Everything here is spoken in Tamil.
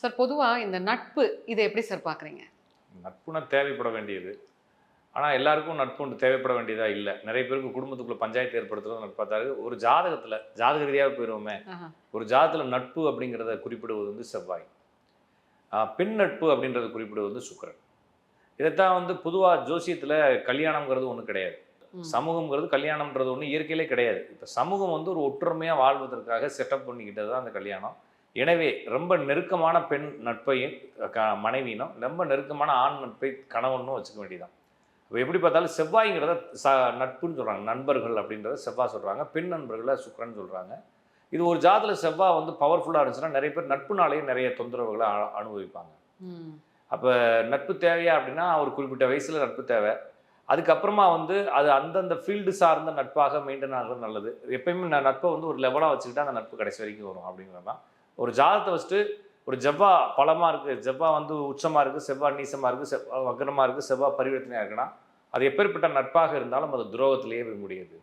சார் பொதுவாக இந்த நட்பு இதை எப்படி சார் பார்க்குறீங்க? நட்புனா தேவைப்பட வேண்டியது. ஆனால் எல்லாருக்கும் நட்பு ஒன்று தேவைப்பட வேண்டியதா? இல்லை. நிறைய பேருக்கு குடும்பத்துக்குள்ள பஞ்சாயத்து ஏற்படுத்துறது நட்பு பார்த்தாரு ஒரு ஜாதகத்தில் ஜாதக ரீதியாக போயிடுவோமே ஒரு ஜாதகத்தில் நட்பு அப்படிங்கிறத குறிப்பிடுவது வந்து செவ்வாய். பெண் நட்பு அப்படின்றத குறிப்பிடுவது வந்து சுக்கிரன். இதைத்தான் வந்து பொதுவாக ஜோசியத்தில் கல்யாணம்ங்கிறது ஒன்றும் கிடையாது. சமூகம்ங்கிறது கல்யாணம்ன்றது ஒன்று இயற்கையிலே கிடையாது. இப்போ சமூகம் வந்து ஒரு ஒற்றுமையாக வாழ்வதற்காக செட்டப் பண்ணிக்கிட்டது தான் அந்த கல்யாணம். எனவே ரொம்ப நெருக்கமான பெண் நட்பையும் க மனைவினும் ரொம்ப நெருக்கமான ஆண் நட்பை கணவனும் வச்சுக்க வேண்டியதான் இப்போ எப்படி பார்த்தாலும் செவ்வாய்ங்கிறத ச நட்புன்னு சொல்கிறாங்க நண்பர்கள் அப்படின்றத செவ்வாய் சொல்கிறாங்க பெண் நண்பர்களை சுக்கிரன் சொல்கிறாங்க இது ஒரு ஜாதத்தில் செவ்வாய் வந்து பவர்ஃபுல்லாக இருந்துச்சுன்னா நிறைய பேர் நட்புனாலேயே நிறைய தொந்தரவுகளை அனுபவிப்பாங்க. அப்போ நட்பு தேவையா அப்படின்னா ஒரு குறிப்பிட்ட வயசில் நட்பு தேவை. அதுக்கப்புறமா வந்து அது அந்தந்த ஃபீல்டு சார்ந்த நட்பாக மெயின்டைன் ஆகிறது நல்லது. எப்பயுமே நட்பை வந்து ஒரு லெவலாக வச்சுக்கிட்டா அந்த நட்பு கடைசி வரைக்கும் வரும் அப்படிங்கிறது தான் ஒரு ஜாதகத்தை வச்சுட்டு ஒரு ஜவ்வா பலமாக இருக்குது ஜவ்வா வந்து உச்சமாக இருக்குது செவ்வாய் நீசமாக இருக்குது செவ்வா வக்கரமாக இருக்குது செவ்வாய் பரிவர்த்தனையாக இருக்குன்னா அது எப்பேற்பட்ட நட்பாக இருந்தாலும் அது துரோகத்திலேயே முடியுது.